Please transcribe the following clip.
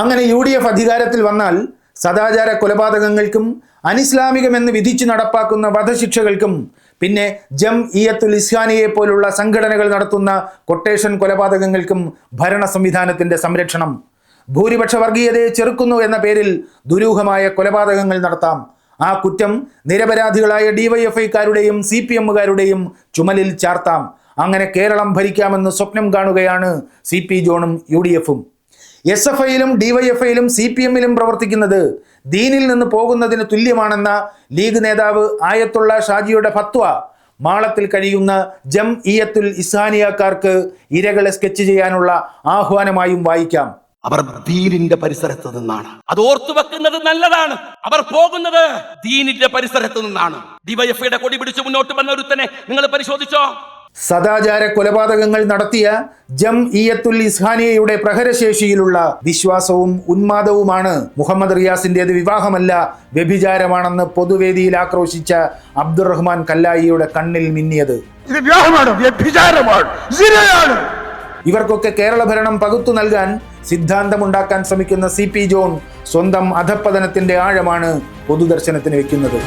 അങ്ങനെ U D F അധികാരത്തിൽ വന്നാൽ സദാചാര കൊലപാതകങ്ങൾക്കും അനിസ്ലാമികമെന്ന് വിധിച്ചു നടപ്പാക്കുന്ന വധശിക്ഷകൾക്കും പിന്നെ ജം ഇയത്തുൽ ഇസ്ഹാനിയെ പോലുള്ള സംഘടനകൾ നടത്തുന്ന കൊട്ടേഷൻ കൊലപാതകങ്ങൾക്കും ഭരണ സംവിധാനത്തിന്റെ സംരക്ഷണം. ഭൂരിപക്ഷ വർഗീയതയെ ചെറുക്കുന്നു എന്ന പേരിൽ ദുരൂഹമായ കൊലപാതകങ്ങൾ നടത്താം. ആ കുറ്റം നിരപരാധികളായ ഡിവൈഎഫ്ഐക്കാരുടെയും സി പി എമ്മുകാരുടെയും ചുമലിൽ ചാർത്താം. അങ്ങനെ കേരളം ഭരിക്കാമെന്ന് സ്വപ്നം കാണുകയാണ് സി പി ജോണും യു ഡി എഫും. എസ് എഫ് ഐയിലും ഡിവൈഎഫ്ഐയിലും സി പി എമ്മിലും പ്രവർത്തിക്കുന്നത് ദീനിൽ നിന്ന് പോകുന്നതിന് തുല്യമാണെന്ന ലീഗ് നേതാവ് ആയത്തുള്ള ഷാജിയുടെ ഫത്വ. മാളത്തിൽ കഴിയുന്ന ജം ഇയത്തുൽ ഇസാനിയക്കാർക്ക് ഇരകളെ സ്കെച്ച് ചെയ്യാനുള്ള ആഹ്വാനമായും വായിക്കാം. അവർ ദീനിന്റെ പരിസരത്ത് നിന്നാണ്. അത് ഓർത്തു വെക്കുന്നത് നല്ലതാണ്. അവർ പോകുന്നത് ദീനിന്റെ പരിസരത്ത് നിന്നാണ്. ഡിവൈഎഫ്ഐയുടെ കൊടി പിടിച്ച് മുന്നോട്ട് വന്ന ഒരുത്തനെ നിങ്ങൾ പരിശോധിച്ചോ? സദാചാര കൊലപാതകങ്ങൾ നടത്തിയ ജം ഇയത്തുൽ ഇസ്ഹാനിയയുടെ പ്രഹരശേഷിയിലുള്ള വിശ്വാസവും ഉന്മാദവുമാണ് മുഹമ്മദ് റിയാസിന്റെത് വിവാഹമല്ല വ്യഭിചാരമാണെന്ന് പൊതുവേദിയിൽ ആക്രോശിച്ച അബ്ദുറഹ്മാൻ കല്ലായിയുടെ കണ്ണിൽ മിന്നിയത്. ഇത് വിവാഹമാണ് വ്യഭിചാരമാണ് സിനയാണ് ഇവർക്കൊക്കെ കേരള ഭരണം പകുത്തു നൽകാൻ സിദ്ധാന്തമുണ്ടാക്കാൻ ശ്രമിക്കുന്ന സി പി ജോൺ സ്വന്തം അധപ്പതനത്തിന്റെ ആഴമാണ് പൊതുദർശനത്തിന് വെക്കുന്നത്.